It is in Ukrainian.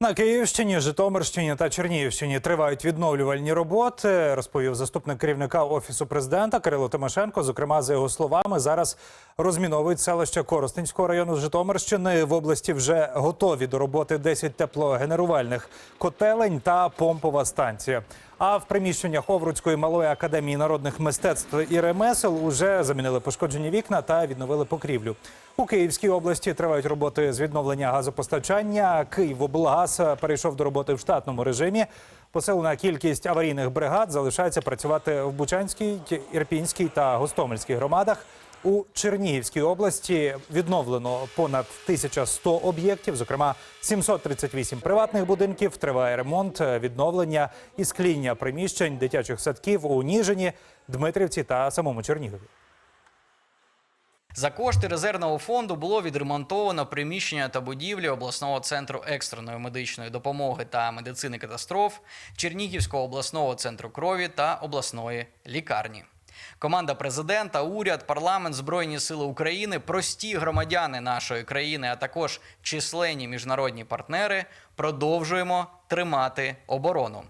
На Київщині, Житомирщині та Чернігівщині тривають відновлювальні роботи, розповів заступник керівника офісу президента Кирило Тимошенко. Зокрема, за його словами, зараз розміновують селище Коростенського району Житомирщини. В області вже готові до роботи 10 теплогенерувальних котелень та помпова станція. А в приміщеннях Овруцької малої академії народних мистецтв і ремесел уже замінили пошкоджені вікна та відновили покрівлю. У Київській області тривають роботи з відновлення газопостачання. Київоблгаз перейшов до роботи в штатному режимі. Посилена кількість аварійних бригад залишається працювати в Бучанській, Ірпінській та Гостомельській громадах. У Чернігівській області відновлено понад 1100 об'єктів, зокрема 738 приватних будинків. Триває ремонт, відновлення і скління приміщень дитячих садків у Ніжині, Дмитрівці та самому Чернігові. За кошти резервного фонду було відремонтовано приміщення та будівлі обласного центру екстреної медичної допомоги та медицини катастроф, Чернігівського обласного центру крові та обласної лікарні. Команда президента, уряд, парламент, збройні сили України, прості громадяни нашої країни, а також численні міжнародні партнери продовжуємо тримати оборону.